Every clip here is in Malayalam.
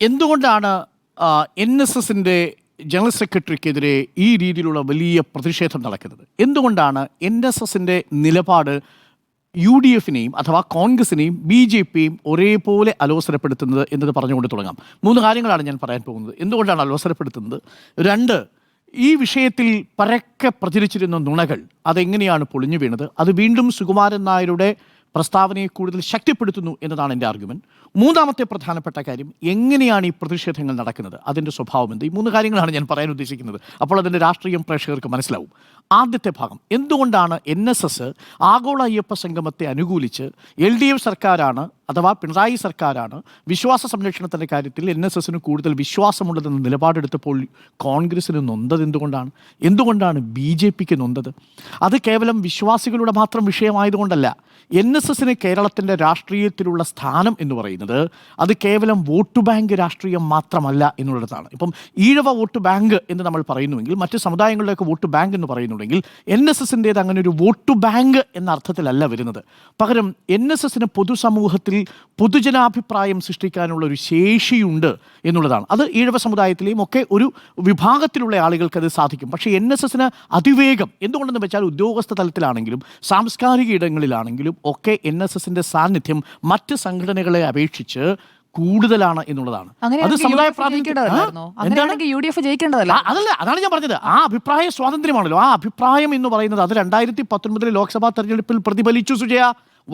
എന്തുകൊണ്ടാണ് എൻ എസ് എസിന്റെ ജനറൽ സെക്രട്ടറിക്കെതിരെ ഈ രീതിയിലുള്ള വലിയ പ്രതിഷേധം നടക്കുന്നത്? എന്തുകൊണ്ടാണ് എൻ എസ് എസിന്റെ നിലപാട് യു ഡി എഫിനെയും അഥവാ കോൺഗ്രസിനെയും ബി ജെ പിയും ഒരേപോലെ അലോസരപ്പെടുത്തുന്നത് എന്നത് പറഞ്ഞുകൊണ്ട് തുടങ്ങാം. മൂന്ന് കാര്യങ്ങളാണ് ഞാൻ പറയാൻ പോകുന്നത്. എന്തുകൊണ്ടാണ് അലോസരപ്പെടുത്തുന്നത്? രണ്ട് ഈ വിഷയത്തിൽ പരക്കെ പ്രചരിച്ചിരുന്ന നുണകൾ അതെങ്ങനെയാണ് പൊളിഞ്ഞു വീണത്? അത് വീണ്ടും സുകുമാരൻ നായരുടെ പ്രസ്താവനയെ കൂടുതൽ ശക്തിപ്പെടുത്തുന്നു എന്നതാണ് എന്റെ ആർഗ്യുമെന്റ് മൂന്നാമത്തെ പ്രധാനപ്പെട്ട കാര്യം എങ്ങനെയാണ് ഈ പ്രതിഷേധങ്ങൾ നടക്കുന്നത്? അതിന്റെ സ്വഭാവം എന്ത്? ഈ മൂന്ന് കാര്യങ്ങളാണ് ഞാൻ പറയാൻ ഉദ്ദേശിക്കുന്നത്. അപ്പോൾ അതിന്റെ രാഷ്ട്രീയം പ്രേക്ഷകർക്ക് മനസ്സിലാവും. ആദ്യത്തെ ഭാഗം എന്തുകൊണ്ടാണ് എൻ എസ് എസ് ആഗോള അയ്യപ്പ സംഗമത്തെ അനുകൂലിച്ച് എൽ ഡി എഫ് സർക്കാരാണ് അഥവാ പിണറായി സർക്കാരാണ് വിശ്വാസ സംരക്ഷണത്തിന്റെ കാര്യത്തിൽ എൻ എസ് എസിന് കൂടുതൽ വിശ്വാസമുള്ളതെന്ന് നിലപാടെടുത്തപ്പോൾ കോൺഗ്രസിന് നൊന്തത് എന്തുകൊണ്ടാണ്? എന്തുകൊണ്ടാണ് ബി ജെ പിക്ക് നൊന്തത്? അത് കേവലം വിശ്വാസികളുടെ മാത്രം വിഷയമായതുകൊണ്ടല്ല. എൻ എസ് എസിന് കേരളത്തിന്റെ രാഷ്ട്രീയത്തിലുള്ള സ്ഥാനം എന്ന് പറയുന്നത് അത് കേവലം വോട്ട് ബാങ്ക് രാഷ്ട്രീയം മാത്രമല്ല എന്നുള്ളതാണ്. ഇപ്പം ഈഴവ വോട്ട് ബാങ്ക് എന്ന് നമ്മൾ പറയുന്നുവെങ്കിൽ മറ്റ് സമുദായങ്ങളിലേക്ക് വോട്ട് ബാങ്ക് എന്ന് പറയുന്നുണ്ടെങ്കിൽ എൻ എസ് എസിന്റേത് അങ്ങനെ ഒരു വോട്ട് ബാങ്ക് എന്ന അർത്ഥത്തിലല്ല വരുന്നത്. പകരം എൻ എസ് എസിന് പൊതുസമൂഹത്തിൽ പൊതുജനാഭിപ്രായം സൃഷ്ടിക്കാനുള്ള ഒരു ശേഷിയുണ്ട് എന്നുള്ളതാണ്. അത് ഈഴവ സമുദായത്തിലെയും ഒക്കെ ഒരു വിഭാഗത്തിലുള്ള ആളുകൾക്ക് അത് സാധിക്കും. പക്ഷേ എൻ എസ് എസിന് അതിവേഗം എന്തുകൊണ്ടെന്ന് വെച്ചാൽ ഉദ്യോഗസ്ഥ തലത്തിലാണെങ്കിലും സാംസ്കാരിക ഇടങ്ങളിലാണെങ്കിലും ഒക്കെ എൻ എസ് എസിന്റെ സാന്നിധ്യം മറ്റ് സംഘടനകളെ അപേക്ഷിച്ച് കൂടുതലാണ് എന്നുള്ളതാണ്. അത് സമുദായ അതല്ല അതാണ് ഞാൻ പറഞ്ഞത്. ആ അഭിപ്രായ സ്വാതന്ത്ര്യമാണല്ലോ. ആ അഭിപ്രായം എന്ന് പറയുന്നത് അത് രണ്ടായിരത്തി പത്തൊൻപതിലെ ലോക്സഭാ തെരഞ്ഞെടുപ്പിൽ പ്രതിഫലിച്ചു സുജയ.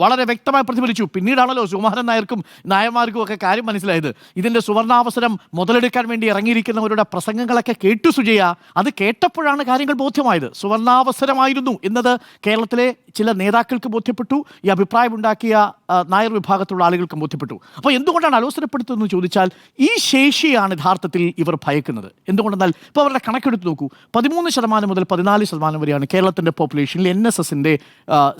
വളരെ വ്യക്തമായി പ്രതിഫലിച്ചു. പിന്നീടാണല്ലോ സുകുമാരൻ നായർക്കും നായന്മാർക്കും ഒക്കെ കാര്യം മനസ്സിലായത്. ഇതിന്റെ സുവർണാവസരം മുതലെടുക്കാൻ വേണ്ടി ഇറങ്ങിയിരിക്കുന്നവരുടെ പ്രസംഗങ്ങളൊക്കെ കേട്ടു സുജയ. അത് കേട്ടപ്പോഴാണ് കാര്യങ്ങൾ ബോധ്യമായത്. സുവർണാവസരമായിരുന്നു എന്നത് കേരളത്തിലെ ചില നേതാക്കൾക്ക് ബോധ്യപ്പെട്ടു. ഈ അഭിപ്രായമുണ്ടാക്കിയ നായർ വിഭാഗത്തിലുള്ള ആളുകൾക്കും ബോധ്യപ്പെട്ടു. അപ്പോൾ എന്തുകൊണ്ടാണ് അലോസരപ്പെടുത്തുന്നത് ചോദിച്ചാൽ ഈ ശേഷിയാണ് യഥാർത്ഥത്തിൽ ഇവർ ഭയക്കുന്നത്. എന്തുകൊണ്ടെന്നാൽ ഇപ്പോൾ അവരുടെ കണക്കെടുത്ത് നോക്കൂ. പതിമൂന്ന് ശതമാനം മുതൽ പതിനാല് ശതമാനം വരെയാണ് കേരളത്തിന്റെ പോപ്പുലേഷനിൽ എൻ എസ് എസിന്റെ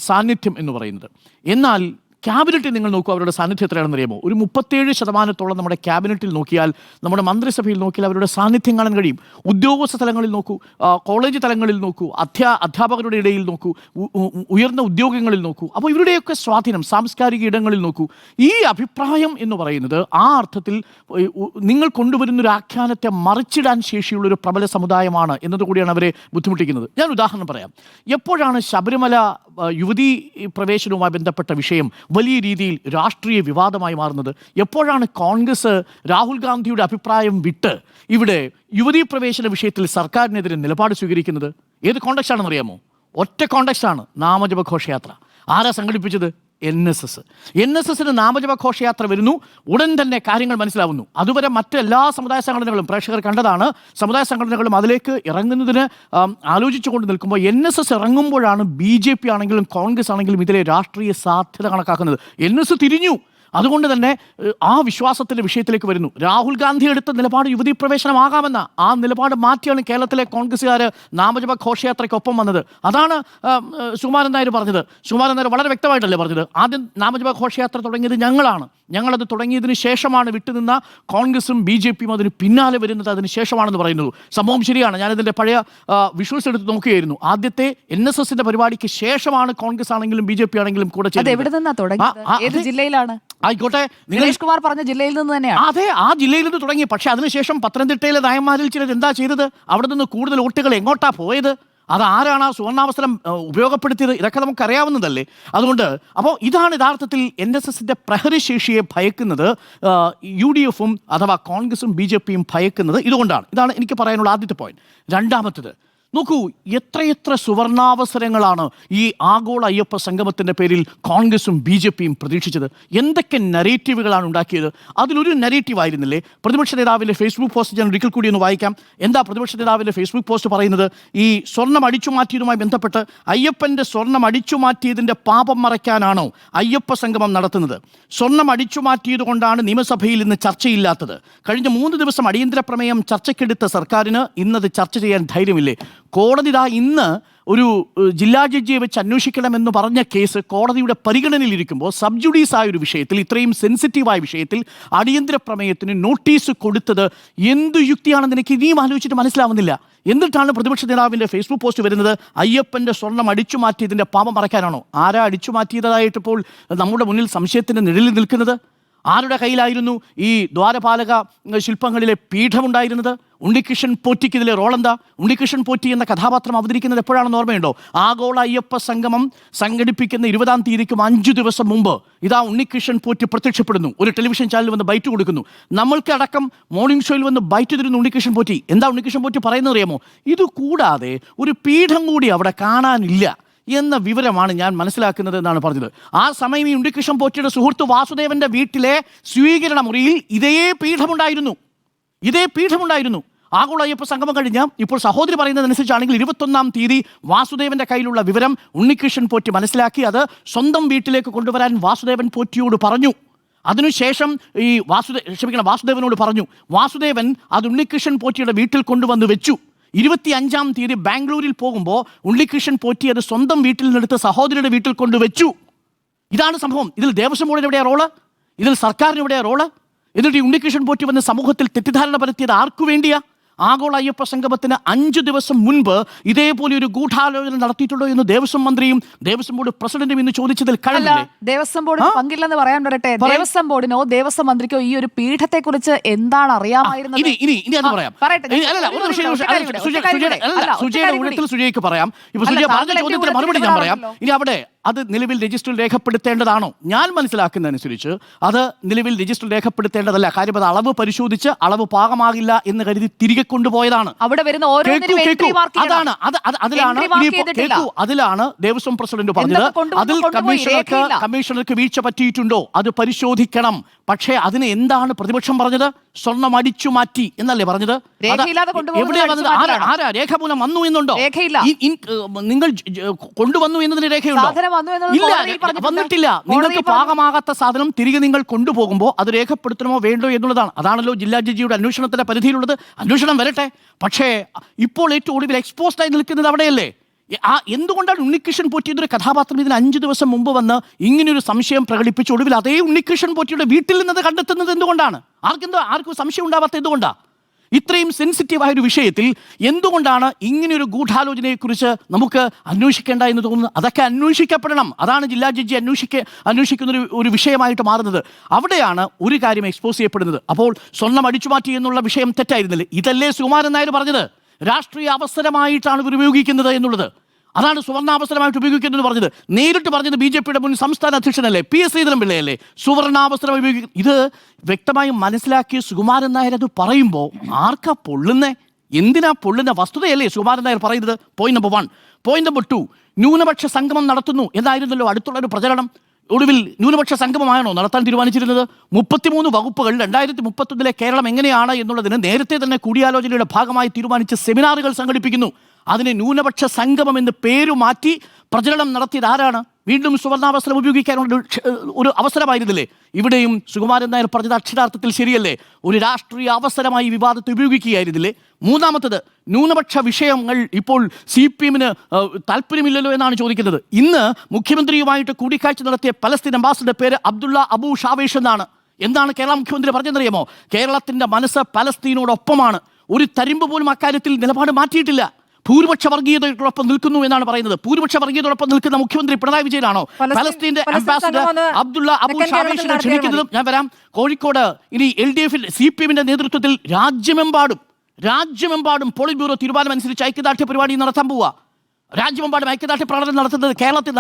സാന്നിധ്യം എന്ന് പറയുന്നത്. എന്നാൽ ക്യാബിനറ്റിൽ നിങ്ങൾ നോക്കൂ അവരുടെ സാന്നിധ്യം എത്രയാണെന്ന് അറിയാമോ? ഒരു മുപ്പത്തേഴ് ശതമാനത്തോളം നമ്മുടെ ക്യാബിനറ്റിൽ നോക്കിയാൽ നമ്മുടെ മന്ത്രിസഭയിൽ നോക്കിയാൽ അവരുടെ സാന്നിധ്യം കാണാൻ കഴിയും. ഉദ്യോഗസ്ഥ തലങ്ങളിൽ നോക്കൂ കോളേജ് തലങ്ങളിൽ നോക്കൂ അധ്യാ അധ്യാപകരുടെ ഇടയിൽ നോക്കൂ ഉയർന്ന ഉദ്യോഗങ്ങളിൽ നോക്കൂ. അപ്പോൾ ഇവരുടെയൊക്കെ സ്വാധീനം സാംസ്കാരിക ഇടങ്ങളിൽ നോക്കൂ. ഈ അഭിപ്രായം എന്ന് പറയുന്നത് ആ അർത്ഥത്തിൽ നിങ്ങൾ കൊണ്ടുവരുന്ന ഒരു ആഖ്യാനത്തെ മറിച്ചിടാൻ ശേഷിയുള്ള ഒരു പ്രബല സമുദായമാണ് എന്നതുകൂടിയാണ് അവരെ ബുദ്ധിമുട്ടിക്കുന്നത്. ഞാൻ ഉദാഹരണം പറയാം. എപ്പോഴാണ് ശബരിമല യുവതീ പ്രവേശനവുമായി ബന്ധപ്പെട്ട വിഷയം വലിയ രീതിയിൽ രാഷ്ട്രീയ വിവാദമായി മാറുന്നത്. എപ്പോഴാണ് കോൺഗ്രസ് രാഹുൽ ഗാന്ധിയുടെ അഭിപ്രായം വിട്ട് ഇവിടെ യുവതീ പ്രവേശന വിഷയത്തിൽ സർക്കാരിനെതിരെ നിലപാട് സ്വീകരിക്കുന്നത്? ഏത് കോണ്ടക്സ്റ്റ് ആണെന്ന് അറിയാമോ ഒറ്റ കോണ്ടക്സ്റ്റ് ആണ് നാമജപ ആരാ സംഘടിപ്പിച്ചത്? N S S. N S എസിന് നാമജപ ഘോഷയാത്ര വരുന്നു. ഉടൻ തന്നെ കാര്യങ്ങൾ മനസ്സിലാവുന്നു. അതുവരെ മറ്റെല്ലാ സമുദായ സംഘടനകളും പ്രേക്ഷകർ കണ്ടതാണ്. സമുദായ സംഘടനകളും അതിലേക്ക് ഇറങ്ങുന്നതിന് ആലോചിച്ചുകൊണ്ട് നിൽക്കുമ്പോൾ എൻ എസ് എസ് ഇറങ്ങുമ്പോഴാണ് ബി ജെ പി ആണെങ്കിലും കോൺഗ്രസ് ആണെങ്കിലും ഇതിലെ രാഷ്ട്രീയ സാധ്യത കണക്കാക്കുന്നത്. എൻ എസ് തിരിഞ്ഞു. അതുകൊണ്ട് തന്നെ ആ വിശ്വാസത്തിന്റെ വിഷയത്തിലേക്ക് വരുന്നു. രാഹുൽ ഗാന്ധി എടുത്ത നിലപാട് യുവതി പ്രവേശനമാകാമെന്ന ആ നിലപാട് മാറ്റിയാണ് കേരളത്തിലെ കോൺഗ്രസ്സുകാർ നാമജപ ഘോഷയാത്രയ്ക്കൊപ്പം വന്നത്. അതാണ് സുമാരൻ നായർ പറഞ്ഞത്. സുമാരൻ നായർ വളരെ വ്യക്തമായിട്ടല്ലേ പറഞ്ഞത്? ആദ്യം നാമജപ ഘോഷയാത്ര തുടങ്ങിയത് ഞങ്ങളാണ്. ഞങ്ങളത് തുടങ്ങിയതിന് ശേഷമാണ് വിട്ടുനിന്ന കോൺഗ്രസും ബി ജെ പിയും അതിന് പിന്നാലെ വരുന്നത് അതിന് ശേഷമാണെന്ന് പറയുന്നത്. സംഭവം ശരിയാണ്. ഞാനിതിന്റെ പഴയ വിഷ്വൽസ് എടുത്ത് നോക്കുകയായിരുന്നു. ആദ്യത്തെ എൻ എസ് എസിന്റെ പരിപാടിക്ക് ശേഷമാണ് കോൺഗ്രസ് ആണെങ്കിലും ബി ജെ പി ആണെങ്കിലും കൂടെ ചെയ്യുന്നത് ജില്ലയിലാണ്? ആയിക്കോട്ടെ. നിങ്ങൾ കുമാർ പറഞ്ഞ ജില്ലയിൽ നിന്ന് തന്നെയാണ് അതെ ആ ജില്ലയിൽ നിന്ന് തുടങ്ങി. പക്ഷെ അതിനുശേഷം പത്തനംതിട്ടയിലെ നായന്മാരിൽ ചിലർ എന്താ ചെയ്തത്? അവിടെ നിന്ന് കൂടുതൽ വോട്ടുകൾ എങ്ങോട്ടാ പോയത്? അത് ആരാണ് ആ സുവർണാവസരം ഉപയോഗപ്പെടുത്തിയത്? ഇതൊക്കെ നമുക്ക് അറിയാവുന്നതല്ലേ അതുകൊണ്ട് അപ്പോൾ ഇതാണ് യഥാർത്ഥത്തിൽ എൻ എസ് എസിന്റെ പ്രഹരശേഷിയെ ഭയക്കുന്നത് യു ഡി എഫും അഥവാ കോൺഗ്രസും ബി ജെ പിയും ഭയക്കുന്നത് ഇതുകൊണ്ടാണ്. ഇതാണ് എനിക്ക് പറയാനുള്ള ആദ്യത്തെ പോയിന്റ് രണ്ടാമത്തത് നോക്കൂ എത്രയെത്ര സുവർണാവസരങ്ങളാണ് ഈ ആഗോള അയ്യപ്പ സംഗമത്തിന്റെ പേരിൽ കോൺഗ്രസും ബി ജെ പിയും പ്രതീക്ഷിച്ചത്. എന്തൊക്കെ നരേറ്റീവുകളാണ് ഉണ്ടാക്കിയത്? അതിലൊരു നരേറ്റീവ് ആയിരുന്നില്ലേ? പ്രതിപക്ഷ നേതാവിന്റെ ഫേസ്ബുക്ക് പോസ്റ്റ് ഞാൻ ഒരിക്കൽ കൂടി ഒന്ന് വായിക്കാം. എന്താ പ്രതിപക്ഷ നേതാവിന്റെ ഫേസ്ബുക്ക് പോസ്റ്റ് പറയുന്നത്? ഈ സ്വർണം അടിച്ചു മാറ്റിയതുമായി ബന്ധപ്പെട്ട് അയ്യപ്പന്റെ സ്വർണം അടിച്ചു മാറ്റിയതിന്റെ പാപം മറയ്ക്കാനാണോ അയ്യപ്പ സംഗമം നടത്തുന്നത്? സ്വർണം അടിച്ചു മാറ്റിയത് കൊണ്ടാണ് നിയമസഭയിൽ ഇന്ന് ചർച്ചയില്ലാത്തത്. കഴിഞ്ഞ മൂന്ന് ദിവസം അടിയന്തര പ്രമേയം ചർച്ചയ്ക്കെടുത്ത സർക്കാരിന് ഇന്നത് ചർച്ച ചെയ്യാൻ ധൈര്യമില്ലേ? കോടതി ദാ ഇന്ന് ഒരു ജില്ലാ ജഡ്ജിയെ വെച്ച് അന്വേഷിക്കണമെന്ന് പറഞ്ഞ കേസ് കോടതിയുടെ പരിഗണനയിലിരിക്കുമ്പോൾ സബ്ജുഡീസ് ആയ ഒരു വിഷയത്തിൽ ഇത്രയും സെൻസിറ്റീവായ വിഷയത്തിൽ അടിയന്തര പ്രമേയത്തിന് നോട്ടീസ് കൊടുത്തത് എന്തു യുക്തിയാണെന്ന് എനിക്ക് ഇനിയും ആലോചിച്ചിട്ട് മനസ്സിലാവുന്നില്ല. എന്നിട്ടാണ് പ്രതിപക്ഷ നേതാവിന്റെ ഫേസ്ബുക്ക് പോസ്റ്റ് വരുന്നത് അയ്യപ്പന്റെ സ്വർണം അടിച്ചു മാറ്റിയതിന്റെ പാപം മറക്കാനാണോ ആരാ അടിച്ചു മാറ്റിയതായിട്ടിപ്പോൾ നമ്മുടെ മുന്നിൽ സംശയത്തിന്റെ നിഴലിൽ നിൽക്കുന്നത്? ആരുടെ കയ്യിലായിരുന്നു ഈ ദ്വാരപാലക ശില്പങ്ങളിലെ പീഠമുണ്ടായിരുന്നത്? ഉണ്ണികൃഷ്ണൻ പോറ്റിക്ക് ഇതിലെ റോളെന്താ? ഉണ്ണികൃഷ്ണൻ പോറ്റി എന്ന കഥാപാത്രം അവതരിക്കുന്നത് എപ്പോഴാണെന്ന് ഓർമ്മയുണ്ടോ? ആഗോള അയ്യപ്പ സംഗമം സംഘടിപ്പിക്കുന്ന ഇരുപതാം തീയതിക്കും അഞ്ചു ദിവസം മുമ്പ്. ഇതാ ഉണ്ണികൃഷ്ണൻ പോറ്റി പ്രത്യക്ഷപ്പെടുന്നു. ഒരു ടെലിവിഷൻ ചാനൽ വന്ന് ബൈറ്റ് കൊടുക്കുന്നു. നമ്മൾക്ക് അടക്കം മോർണിംഗ് ഷോയിൽ വന്ന് ബൈറ്റ് തരുന്നു ഉണ്ണികൃഷ്ണൻ പോറ്റി. എന്താ ഉണ്ണികൃഷ്ണൻ പോറ്റി പറയുന്നത് അറിയാമോ? ഇത് കൂടാതെ ഒരു പീഠം കൂടി അവിടെ കാണാനില്ല. എന്ന വിവരമാണ് ഞാൻ മനസ്സിലാക്കുന്നത് എന്നാണ് പറഞ്ഞത്. ആ സമയം ഈ ഉണ്ണികൃഷ്ണൻ പോറ്റിയുടെ സുഹൃത്ത് വാസുദേവന്റെ വീട്ടിലെ സ്വീകരണ മുറിയിൽ ഇതേ പീഠമുണ്ടായിരുന്നു. ഇതേ പീഠമുണ്ടായിരുന്നു. ആഗോള അയ്യപ്പ സംഗമം കഴിഞ്ഞ് ഇപ്പോൾ സഹോദരി പറയുന്നതനുസരിച്ചാണെങ്കിൽ ഇരുപത്തൊന്നാം തീയതി വാസുദേവന്റെ കയ്യിലുള്ള വിവരം ഉണ്ണികൃഷ്ണൻ പോറ്റി മനസ്സിലാക്കി അത് സ്വന്തം വീട്ടിലേക്ക് കൊണ്ടുവരാൻ വാസുദേവൻ പോറ്റിയോട് പറഞ്ഞു. അതിനുശേഷം ഈ വാസുദേ ക്ഷമിക്കണം വാസുദേവനോട് പറഞ്ഞു. വാസുദേവൻ അത് ഉണ്ണികൃഷ്ണൻ പോറ്റിയുടെ വീട്ടിൽ കൊണ്ടുവന്ന് വെച്ചു. ഇരുപത്തി അഞ്ചാം തീയതി ബാംഗ്ലൂരിൽ പോകുമ്പോൾ ഉണ്ണികൃഷ്ണൻ പോറ്റി അത് സ്വന്തം വീട്ടിൽ നിന്നെടുത്ത് സഹോദരിയുടെ വീട്ടിൽ കൊണ്ടുവച്ചു. ഇതാണ് സംഭവം. ഇതിൽ ദേവസ്വം ബോർഡിന് എവിടെയാ റോൾ? ഇതിൽ സർക്കാരിന് എവിടെയാ റോൾ? എന്നിട്ട് ഈ ഉണ്ണികൃഷ്ണൻ പോറ്റി വന്ന് സമൂഹത്തിൽ തെറ്റിദ്ധാരണ പരത്തിയത് ആർക്കു വേണ്ടിയാ? ആഗോള അയ്യപ്പ സംഗമത്തിന് അഞ്ചു ദിവസം മുൻപ് ഇതേപോലെ ഒരു ഗൂഢാലോചന നടത്തിയിട്ടുണ്ടോ എന്ന് ദേവസ്വം മന്ത്രിയും ദേവസ്വം ബോർഡ് പ്രസിഡന്റും ഇന്ന് ചോദിച്ചതിൽ കഴിഞ്ഞില്ലേ ദേവസ്വം ബോർഡ് പങ്കില്ലെന്ന് പറയാൻ വരട്ടെ. ദേവസ്വം ബോർഡിനോ ദേവസ്വം മന്ത്രിക്കോ ഈ ഒരു പീഠത്തെ കുറിച്ച് എന്താണ് അറിയാമായിരുന്നത്? ഇനി ഇനി ഇനി അത് പറയാം. സുജയുടെ- ഊഴത്തിൽ സുജയ്ക്ക് പറയാം. ഇപ്പൊ അല്ല, സുജയ പറഞ്ഞ ചോദ്യത്തിന് മറുപടി ഞാൻ പറയാം. ഇനി അവിടെ അത് നിലവിൽ രജിസ്റ്ററിൽ രേഖപ്പെടുത്തേണ്ടതാണോ? ഞാൻ മനസ്സിലാക്കുന്നതനുസരിച്ച് അത് നിലവിൽ രജിസ്റ്ററിൽ രേഖപ്പെടുത്തേണ്ടതല്ല. കാര്യം അത് അളവ് പരിശോധിച്ച് അളവ് പാകമാകില്ല എന്ന് കരുതി തിരികെ കൊണ്ടുപോയതാണ്. അവിടെ വരുന്ന അതാണ്. അത് അത് അതിലാണ്. കേൾക്കൂ അതിലാണ് ദേവസ്വം പ്രസിഡന്റ് പറഞ്ഞത്. അതിൽ കമ്മീഷണർക്ക് കമ്മീഷണർക്ക് വീഴ്ച പറ്റിയിട്ടുണ്ടോ? അത് പരിശോധിക്കണം. പക്ഷേ അതിന് എന്താണ് പ്രതിപക്ഷം പറഞ്ഞത്? സ്വർണം അടിച്ചു മാറ്റി എന്നല്ലേ പറഞ്ഞത്? ആരാ രേഖ മൂലം വന്നു എന്നുണ്ടോ? നിങ്ങൾ കൊണ്ടുവന്നു എന്നതിന് രേഖയുണ്ടോ? ഇല്ല. വന്നിട്ടില്ല. നിങ്ങൾക്ക്. പാകമാകാത്ത സാധനം തിരികെ നിങ്ങൾ കൊണ്ടുപോകുമ്പോൾ അത് രേഖപ്പെടുത്തണമോ വേണ്ടോ എന്നുള്ളതാണ്. അതാണല്ലോ ജില്ലാ ജഡ്ജിയുടെ അന്വേഷണത്തിന്റെ പരിധിയിലുള്ളത്. അന്വേഷണം വരട്ടെ. പക്ഷേ ഇപ്പോൾ ഏറ്റവും ഒടുവിൽ എക്സ്പോസ്ഡ് ആയി നിൽക്കുന്നത് അവിടെയല്ലേ? ആ എന്തുകൊണ്ടാണ് ഉണ്ണികൃഷ്ണൻ പോറ്റിയതൊരു കഥാപാത്രം ഇതിന് അഞ്ചു ദിവസം മുമ്പ് വന്ന് ഇങ്ങനൊരു സംശയം പ്രകടിപ്പിച്ച ഒടുവിൽ അതേ ഉണ്ണികൃഷ്ണൻ പോറ്റിയുടെ വീട്ടിൽ നിന്നത് കണ്ടെത്തുന്നത് എന്തുകൊണ്ടാണ്? ആർക്കെന്തോ ആർക്കും സംശയം ഉണ്ടാവാത്ത എന്തുകൊണ്ടാണ് ഇത്രയും സെൻസിറ്റീവായ ഒരു വിഷയത്തിൽ എന്തുകൊണ്ടാണ് ഇങ്ങനെയൊരു ഗൂഢാലോചനയെക്കുറിച്ച് നമുക്ക് അന്വേഷിക്കേണ്ട എന്ന് തോന്നുന്നു അതൊക്കെ അന്വേഷിക്കപ്പെടണം. അതാണ് ജില്ലാ ജഡ്ജി അന്വേഷിക്ക അന്വേഷിക്കുന്ന ഒരു ഒരു വിഷയമായിട്ട് മാറുന്നത്. അവിടെയാണ് ഒരു കാര്യം എക്സ്പോസ് ചെയ്യപ്പെടുന്നത്. അപ്പോൾ സ്വർണം അടിച്ചുമാറ്റി എന്നുള്ള വിഷയം തെറ്റായിരുന്നില്ല? ഇതല്ലേ സുകുമാരൻ നായർ പറഞ്ഞത്? രാഷ്ട്രീയ അവസരമായിട്ടാണ് ഇവർ ഉപയോഗിക്കുന്നത് എന്നുള്ളത്. അതാണ് സുവർണാവസരമായിട്ട് ഉപയോഗിക്കുന്നത് പറഞ്ഞത്. നേരിട്ട് പറഞ്ഞത് ബി ജെ പിയുടെ മുൻ സംസ്ഥാന അധ്യക്ഷനല്ലേ? P S ശ്രീധരൻപിള്ളയല്ലേ? സുവർണാവസരം ഉപയോഗിക്കും ഇത് വ്യക്തമായും മനസ്സിലാക്കിയ സുകുമാരൻ നായർ അത് പറയുമ്പോൾ ആർക്കാ പൊള്ളുന്നേ? എന്തിനാ പൊള്ളുന്ന വസ്തുതയല്ലേ സുകുമാരൻ നായർ പറയുന്നത്? Point number one point number two ന്യൂനപക്ഷ സംഗമം നടത്തുന്നു എന്നായിരുന്നല്ലോ അടുത്തുള്ള ഒരു പ്രചരണം. ഒടുവിൽ ന്യൂനപക്ഷ സംഗമമാണോ നടത്താൻ തീരുമാനിച്ചിരുന്നത്? മുപ്പത്തിമൂന്ന് വകുപ്പുകൾ രണ്ടായിരത്തി മുപ്പത്തൊന്നിലെ കേരളം എങ്ങനെയാണ് എന്നുള്ളതിന് നേരത്തെ തന്നെ കൂടിയാലോചനയുടെ ഭാഗമായി തീരുമാനിച്ച സെമിനാറുകൾ സംഘടിപ്പിക്കുന്നു. അതിന് ന്യൂനപക്ഷ സംഗമം എന്ന് പേരു മാറ്റി പ്രചരണം നടത്തിയത് ആരാണ്? വീണ്ടും സുവർണാവസരം ഉപയോഗിക്കാനുള്ള ഒരു അവസരമായിരുന്നില്ലേ? ഇവിടെയും സുകുമാരൻ നായർ പറഞ്ഞത് അക്ഷരാർത്ഥത്തിൽ ശരിയല്ലേ? ഒരു രാഷ്ട്രീയ അവസരമായി വിവാദത്തെ ഉപയോഗിക്കുകയായിരുന്നില്ലേ? മൂന്നാമത്തത് ന്യൂനപക്ഷ വിഷയങ്ങൾ ഇപ്പോൾ സി പി എമ്മിന് താല്പര്യമില്ലല്ലോ എന്നാണ് ചോദിക്കുന്നത്. ഇന്ന് മുഖ്യമന്ത്രിയുമായിട്ട് കൂടിക്കാഴ്ച നടത്തിയ പലസ്തീൻ അംബാസിഡർ പേര് അബ്ദുള്ള അബു ഷാവേഷ് എന്നാണ്. എന്താണ് കേരള മുഖ്യമന്ത്രി പറഞ്ഞതെന്നറിയാമോ? കേരളത്തിന്റെ മനസ്സ് പലസ്തീനോടൊപ്പമാണ്. ഒരു തരിമ്പ് പോലും അക്കാര്യത്തിൽ നിലപാട് മാറ്റിയിട്ടില്ല. ഭൂരിപക്ഷ വർഗീയതയോടൊപ്പം നിൽക്കുന്നു എന്നാണ് പറയുന്നത്. ഭൂരിപക്ഷ വർഗീയതയോടൊപ്പം നിൽക്കുന്ന മുഖ്യമന്ത്രി പിണറായി വിജയനാണോ? പലസ്തീന്റെ അംബാസിഡർ അബ്ദുള്ള അബു കേരളത്തിൽ ക്ഷണിക്കുന്നതും ഞാൻ വരാം. കോഴിക്കോട് ഇനി എൽ ഡി എഫിൽ സി പി എമ്മിന്റെ നേതൃത്വത്തിൽ രാജ്യമെമ്പാടും രാജ്യമെമ്പാടും പോളിറ്റ് ബ്യൂറോ തീരുമാനമനുസരിച്ച് ഐക്യദാർഢ്യ പരിപാടി നടത്താൻ പോവുക രാജ്യമെമ്പാടും ഐക്യദാർഢ്യ പ്രകടനം നടത്തുന്നത് കേരളത്തിൽ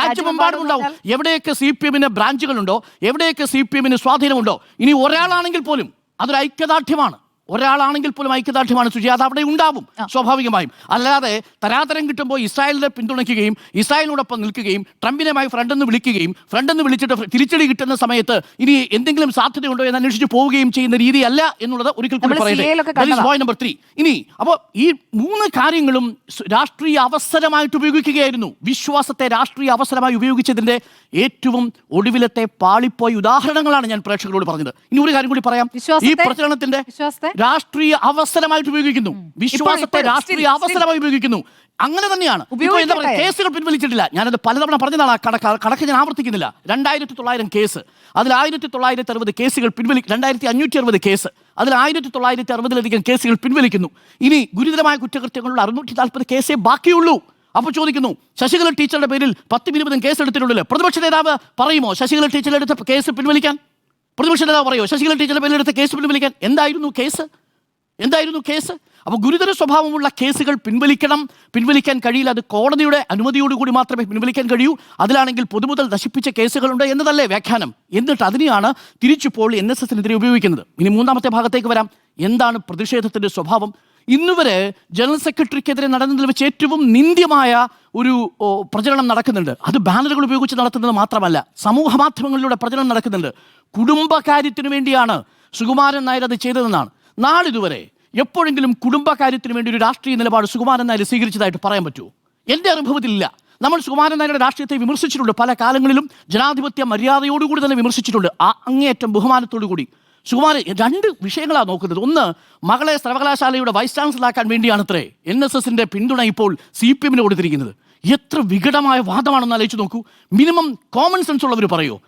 രാജ്യമെമ്പാടും ഉണ്ടാവും? എവിടെയൊക്കെ സി പി എമ്മിന് ബ്രാഞ്ചുകളുണ്ടോ? എവിടെയൊക്കെ സി പി എമ്മിന് സ്വാധീനമുണ്ടോ? ഇനി ഒരാളാണെങ്കിൽ പോലും അതൊരു ഐക്യദാർഢ്യമാണ്. ഒരാളാണെങ്കിൽ പോലും ഐക്യദാർഢ്യമാണ്. സുജി അത് അവിടെ ഉണ്ടാവും സ്വാഭാവികമായും. അല്ലാതെ തരാതരം കിട്ടുമ്പോൾ ഇസ്രായേലിനെ പിന്തുണയ്ക്കുകയും ഇസ്രായേലിനോടൊപ്പം നിൽക്കുകയും ട്രംപിനുമായി ഫ്രണ്ടെന്ന് വിളിക്കുകയും ഫ്രണ്ടെന്ന് വിളിച്ചിട്ട് തിരിച്ചടി കിട്ടുന്ന സമയത്ത് ഇനി എന്തെങ്കിലും സാധ്യതയുണ്ടോ എന്ന് അന്വേഷിച്ച് പോവുകയും ചെയ്യുന്ന രീതിയല്ല എന്നുള്ളത് ഒരിക്കൽ കൂടി പറയുന്നത് നമ്പർ ത്രീ ഇനി അപ്പോൾ ഈ മൂന്ന് കാര്യങ്ങളും രാഷ്ട്രീയ അവസരമായിട്ട് ഉപയോഗിക്കുകയായിരുന്നു. വിശ്വാസത്തെ രാഷ്ട്രീയ അവസരമായി ഉപയോഗിച്ചതിന്റെ ഏറ്റവും ഒടുവിലത്തെ പാളിപ്പോയ ഉദാഹരണങ്ങളാണ് ഞാൻ പ്രേക്ഷകരോട് പറഞ്ഞത്. ഇനി ഒരു കാര്യം കൂടി പറയാം. ഈ പ്രചരണത്തിന്റെ? രാഷ്ട്രീയ അവസരമായിട്ട് ഉപയോഗിക്കുന്നു വിശ്വാസത്തെ രാഷ്ട്രീയ അവസരമായി ഉപയോഗിക്കുന്നു അങ്ങനെ തന്നെയാണ്. ഇപ്പോൾ എന്താ പറയുക? കേസുകൾ പിൻവലിച്ചിട്ടില്ല. ഞാനത് പലതവണ പറഞ്ഞതാണ്. ആ കണക്ക് കണക്ക് ഞാൻ ആവർത്തിക്കുന്നില്ല. രണ്ടായിരത്തി തൊള്ളായിരം കേസ്. അതിൽ ആയിരത്തി തൊള്ളായിരത്തി അറുപത് കേസുകൾ പിൻവലി രണ്ടായിരത്തി അഞ്ഞൂറ്റി അറുപത് കേസ്. അതിൽ ആയിരത്തി തൊള്ളായിരത്തി അറുപതിലധികം കേസുകൾ പിൻവലിക്കുന്നു. ഇനി ഗുരുതരമായ കുറ്റകൃത്യങ്ങളുള്ള അറുന്നൂറ്റി നാൽപ്പത് കേസേ ബാക്കിയുള്ളൂ. അപ്പോൾ ചോദിക്കുന്നു ശശികല ടീച്ചറുടെ പേരിൽ പത്തും ഇരുപതും കേസ് എടുത്തിട്ടുണ്ടല്ലോ പ്രതിപക്ഷ നേതാവ് പറയുമോ ശശികല ടീച്ചർ എടുത്ത കേസ് പിൻവലിക്കാൻ? പ്രതിപക്ഷ നേതാവ് പറയുമോ ശശികല ടീച്ചറെ പേരിൽ എടുത്ത കേസ് പിൻവലിക്കാൻ എന്തായിരുന്നു കേസ്? എന്തായിരുന്നു കേസ്? അപ്പോൾ ഗുരുതര സ്വഭാവമുള്ള കേസുകൾ പിൻവലിക്കണം. പിൻവലിക്കാൻ കഴിയില്ല. അത് കോടതിയുടെ അനുമതിയോടുകൂടി മാത്രമേ പിൻവലിക്കാൻ കഴിയൂ. അതിലാണെങ്കിൽ പൊതുമുതൽ നശിപ്പിച്ച കേസുകളുണ്ട് എന്നതല്ലേ വ്യാഖ്യാനം. എന്നിട്ട് അതിനെയാണ് തിരിച്ചിപ്പോൾ എൻ എസ് എസിനെതിരെ ഉപയോഗിക്കുന്നത്. ഇനി മൂന്നാമത്തെ ഭാഗത്തേക്ക് വരാം. എന്താണ് പ്രതിഷേധത്തിന്റെ സ്വഭാവം? ഇന്നുവരെ ജനറൽ സെക്രട്ടറിക്കെതിരെ നടന്നതിൽ വെച്ച് ഏറ്റവും നിന്ദ്യമായ ഒരു പ്രചരണം നടക്കുന്നുണ്ട്. അത് ബാനറുകൾ ഉപയോഗിച്ച് നടത്തുന്നത് മാത്രമല്ല സമൂഹ മാധ്യമങ്ങളിലൂടെ പ്രചരണം നടക്കുന്നുണ്ട്. കുടുംബകാര്യത്തിനു വേണ്ടിയാണ് സുകുമാരൻ നായർ അത് ചെയ്തതെന്നാണ്. നാളിതുവരെ എപ്പോഴെങ്കിലും കുടുംബകാര്യത്തിന് വേണ്ടി ഒരു രാഷ്ട്രീയ നിലപാട് സുകുമാരൻ നായർ സ്വീകരിച്ചതായിട്ട് പറയാൻ പറ്റുമോ എന്റെ അനുഭവത്തിലില്ല. നമ്മൾ സുകുമാരൻ നായരുടെ രാഷ്ട്രീയത്തെ വിമർശിച്ചിട്ടുണ്ട്. പല കാലങ്ങളിലും ജനാധിപത്യ മര്യാദയോടുകൂടി തന്നെ വിമർശിച്ചിട്ടുണ്ട്. ആ അങ്ങേയറ്റം ബഹുമാനത്തോടു കൂടി സുകുമാരൻ രണ്ട് വിഷയങ്ങളാണ് നോക്കുന്നത്. ഒന്ന് മകളെ സർവകലാശാലയുടെ വൈസ് ചാൻസലറാക്കാൻ വേണ്ടിയാണത്രേ എൻ എസ് എസിന്റെ പിന്തുണ ഇപ്പോൾ സി പി എമ്മിന് കൊടുത്തിരിക്കുന്നത്. എത്ര വികടമായ വാദമാണെന്ന് ആലോചിച്ച് നോക്കൂ. മിനിമം കോമൺ സെൻസ് ഉള്ളവർ പറയോ?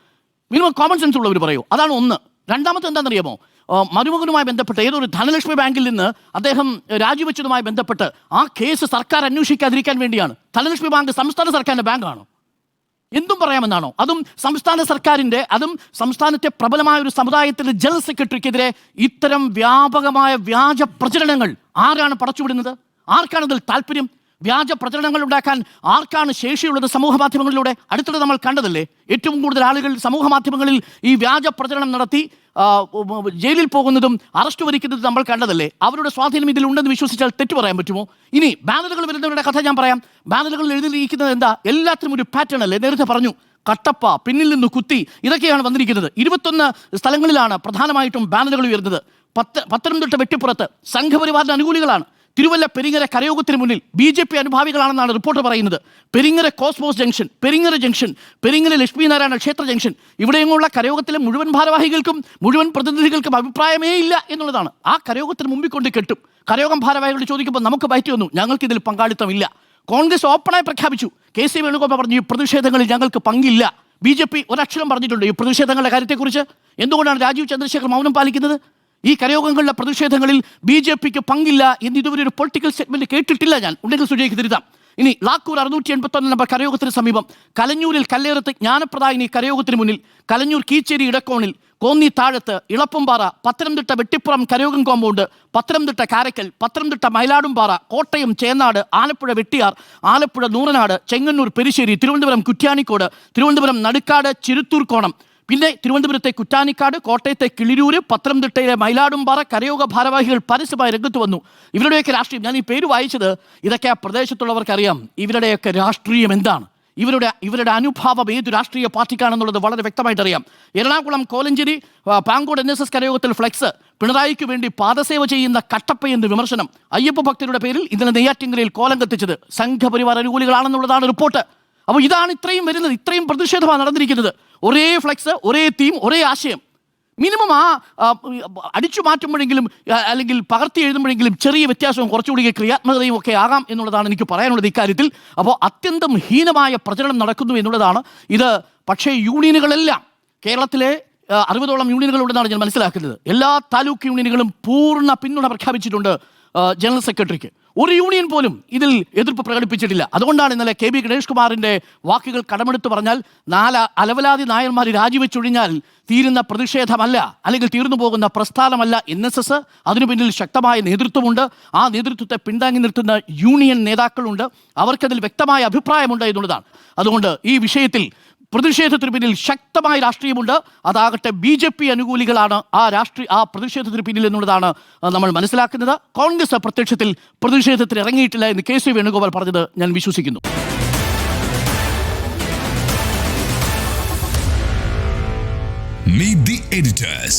മിനിമം കോമൺ സെൻസ് ഉള്ളവർ പറയോ? അതാണ് ഒന്ന്. രണ്ടാമത്തെ എന്താണെന്നറിയാമോ? മരുമകനുമായി ബന്ധപ്പെട്ട് ഏതൊരു ധനലക്ഷ്മി ബാങ്കിൽ നിന്ന് അദ്ദേഹം രാജിവെച്ചതുമായി ബന്ധപ്പെട്ട് ആ കേസ് സർക്കാർ അന്വേഷിക്കാതിരിക്കാൻ വേണ്ടിയാണ്. ധനലക്ഷ്മി ബാങ്ക് സംസ്ഥാന സർക്കാരിന്റെ ബാങ്കാണോ. എന്തും പറയാമെന്നാണോ? അതും സംസ്ഥാന സർക്കാരിന്റെ അതും സംസ്ഥാനത്തെ പ്രബലമായ ഒരു സമുദായത്തിന്റെ ജനറൽ സെക്രട്ടറിക്കെതിരെ ഇത്തരം വ്യാപകമായ വ്യാജ പ്രചരണങ്ങൾ ആരാണ് പടച്ചുവിടുന്നത്? ആർക്കാണ് അതിൽ താല്പര്യം? വ്യാജ പ്രചരണങ്ങൾ ഉണ്ടാക്കാൻ ആർക്കാണ് ശേഷിയുള്ളത് സമൂഹ മാധ്യമങ്ങളിലൂടെ? അടുത്തിടെ നമ്മൾ കണ്ടതല്ലേ? ഏറ്റവും കൂടുതൽ ആളുകൾ സമൂഹ മാധ്യമങ്ങളിൽ ഈ വ്യാജ പ്രചരണം നടത്തി ജയിലിൽ പോകുന്നതും അറസ്റ്റ് വരിക്കുന്നതും നമ്മൾ കണ്ടതല്ലേ? അവരുടെ സ്വാധീനം ഇതിൽ ഉണ്ടെന്ന് വിശ്വസിച്ചാൽ തെറ്റ് പറയാൻ പറ്റുമോ? ഇനി ബാനറുകൾ വരുന്നവരുടെ കഥ ഞാൻ പറയാം. ബാനറുകളിൽ എഴുതിയിരിക്കുന്നത് എന്താ? എല്ലാത്തിനും ഒരു പാറ്റേൺ അല്ലേ? നേരത്തെ പറഞ്ഞു കട്ടപ്പ പിന്നിൽ നിന്ന് കുത്തി ഇതൊക്കെയാണ് വന്നിരിക്കുന്നത്. ഇരുപത്തൊന്ന് സ്ഥലങ്ങളിലാണ് പ്രധാനമായിട്ടും ബാനറുകൾ ഉയർന്നത്. പത്ത് പത്തനംതിട്ട വെട്ടിപ്പുറത്ത് സംഘപരിവാറിന്റെ അനുകൂലികളാണ്. തിരുവല്ല പെരിങ്ങര കരയോഗത്തിന് മുന്നിൽ ബി ജെ പി അനുഭാവികളാണെന്നാണ് റിപ്പോർട്ട് പറയുന്നത്. Peringara Cosmos junction Peringara junction Peringara Lakshminarayana ക്ഷേത്ര ജംഗ്ഷൻ. ഇവിടെയുള്ള കരയോഗത്തിലെ മുഴുവൻ ഭാരവാഹികൾക്കും മുഴുവൻ പ്രതിനിധികൾക്കും അഭിപ്രായമേ ഇല്ല എന്നുള്ളതാണ്. ആ കരയോഗത്തിന് മുമ്പിൽ കൊണ്ട് കെട്ടും. കരയോഗം ഭാരവാഹികളോട് ചോദിക്കുമ്പോൾ നമുക്ക് പറ്റി വന്നു. ഞങ്ങൾക്ക് ഇതിൽ പങ്കാളിത്തമില്ല. കോൺഗ്രസ് ഓപ്പണായി പ്രഖ്യാപിച്ചു. കെ സി വേണുഗോപാൽ പറഞ്ഞു ഈ പ്രതിഷേധങ്ങളിൽ ഞങ്ങൾക്ക് പങ്കില്ല. ബി ജെ പി ഒരക്ഷരം പറഞ്ഞിട്ടുണ്ട് ഈ പ്രതിഷേധങ്ങളുടെ കാര്യത്തെക്കുറിച്ച്? എന്തുകൊണ്ടാണ് രാജീവ് ചന്ദ്രശേഖർ മൗനം പാലിക്കുന്നത്? ഈ കരയോഗങ്ങളിലെ പ്രതിഷേധങ്ങളിൽ ബി ജെ പിക്ക് പങ്കില്ല എന്ന് ഇതുവരെ ഒരു പൊളിറ്റിക്കൽ സ്റ്റേറ്റ്മെന്റ് കേട്ടിട്ടില്ല ഞാൻ. ഉണ്ടെങ്കിൽ സുജയ്ക്ക് തിരുത്താം. ഇനി ലാക്കൂർ അറുന്നൂറ്റി എൺപത്തൊന്ന് നമ്പർ കരയോഗത്തിന് സമീപം കലഞ്ഞൂരിൽ കല്ലേറത്ത് ജ്ഞാനപ്രദായിനി കരയോഗത്തിന് മുന്നിൽ കലഞ്ഞൂർ കീച്ചേരി ഇടക്കോണിൽ കോന്നി താഴത്ത് ഇളപ്പുംപാറ പത്തനംതിട്ട വെട്ടിപ്പുറം കരയോഗം കോമ്പൗണ്ട് പത്തനംതിട്ട കാരക്കൽ പത്തനംതിട്ട മയിലാടുംപാറ കോട്ടയം ചേന്നാട് ആലപ്പുഴ വെട്ടിയാർ ആലപ്പുഴ നൂറനാട് ചെങ്ങന്നൂർ പെരിശ്ശേരി തിരുവനന്തപുരം കുറ്റ്യാനിക്കോട് തിരുവനന്തപുരം നടുക്കാട് ചിരുത്തൂർ കോണം പിന്നെ തിരുവനന്തപുരത്തെ കുറ്റാനിക്കാട് കോട്ടയത്തെ കിളിരൂര് പത്തനംതിട്ടയിലെ മയിലാടുംപാറ കരയോഗ ഭാരവാഹികൾ പരസ്യമായി രംഗത്ത് വന്നു. ഇവരുടെയൊക്കെ രാഷ്ട്രീയം ഞാൻ ഈ പേര് വായിച്ചത് ഇതൊക്കെ ആ പ്രദേശത്തുള്ളവർക്കറിയാം. ഇവരുടെയൊക്കെ രാഷ്ട്രീയം എന്താണ്? ഇവരുടെ ഇവരുടെ അനുഭാവം ഏത് രാഷ്ട്രീയ പാർട്ടിക്കാണെന്നുള്ളത് വളരെ വ്യക്തമായിട്ട് അറിയാം Ernakulam Kolenchery Pangode N S S കരയോഗത്തിൽ flex പിണറായിക്ക് വേണ്ടി പാദസേവ ചെയ്യുന്ന കട്ടപ്പ കട്ടപ്പയെന്ന് വിമർശനം. അയ്യപ്പ ഭക്തരുടെ പേരിൽ ഇന്നലെ നെയ്യാറ്റിങ്കരയിൽ കോലം കത്തിച്ചത്. സംഘപരിവാർ അനുകൂലികളാണെന്നുള്ളതാണ് റിപ്പോർട്ട്. അപ്പോൾ ഇതാണ് ഇത്രയും വരുന്നത് ഇത്രയും പ്രതിഷേധമാണ് നടന്നിരിക്കുന്നത്. ഒരേ ഫ്ലെക്സ് ഒരേ തീം ഒരേ ആശയം. മിനിമം ആ അടിച്ചു മാറ്റുമ്പോഴെങ്കിലും അല്ലെങ്കിൽ പകർത്തി എഴുതുമ്പോഴെങ്കിലും ചെറിയ വ്യത്യാസവും കുറച്ചുകൂടി ക്രിയാത്മകതയും ഒക്കെ ആകാം എന്നുള്ളതാണ് എനിക്ക് പറയാനുള്ളത് ഇക്കാര്യത്തിൽ. അപ്പോൾ അത്യന്തം ഹീനമായ പ്രചരണം നടക്കുന്നു എന്നുള്ളതാണ്. ഇത് പക്ഷേ യൂണിയനുകളെല്ലാം കേരളത്തിലെ അറുപതോളം യൂണിയനുകളുണ്ടെന്നാണ് ഞാൻ മനസ്സിലാക്കുന്നത്. എല്ലാ താലൂക്ക് യൂണിയനുകളും പൂർണ പിന്തുണ പ്രഖ്യാപിച്ചിട്ടുണ്ട്. ജനറൽ സെക്രട്ടറിക്ക്. ഒരു യൂണിയൻ പോലും ഇതിൽ എതിർപ്പ് പ്രകടിപ്പിച്ചിട്ടില്ല. അതുകൊണ്ടാണ് ഇന്നലെ കെ ബി ഗണേഷ് കുമാറിന്റെ വാക്കുകൾ കടമെടുത്ത് പറഞ്ഞാൽ നാല് അലവലാതി നായന്മാർ രാജിവെച്ചൊഴിഞ്ഞാൽ തീരുന്ന പ്രതിഷേധമല്ല അല്ലെങ്കിൽ തീർന്നു പോകുന്ന പ്രസ്ഥാനമല്ല എൻ എസ് എസ്. അതിനു പിന്നിൽ ശക്തമായ നേതൃത്വമുണ്ട്. ആ നേതൃത്വത്തെ പിന്താങ്ങി നിർത്തുന്ന യൂണിയൻ നേതാക്കളുണ്ട്. അവർക്കതിൽ വ്യക്തമായ അഭിപ്രായമുണ്ട് എന്നുള്ളതാണ്. അതുകൊണ്ട് ഈ വിഷയത്തിൽ പ്രതിഷേധത്തിന് പിന്നിൽ ശക്തമായ രാഷ്ട്രീയമുണ്ട്. അതാകട്ടെ ബി ജെ പി അനുകൂലികളാണ് ആ രാഷ്ട്രീയ ആ പ്രതിഷേധത്തിന് പിന്നിൽ എന്നുള്ളതാണ് നമ്മൾ മനസ്സിലാക്കുന്നത്. കോൺഗ്രസ് പ്രത്യക്ഷത്തിൽ പ്രതിഷേധത്തിന് ഇറങ്ങിയിട്ടില്ല എന്ന് കെ സി വേണുഗോപാൽ പറഞ്ഞത് ഞാൻ വിശ്വസിക്കുന്നു. Meet the editors.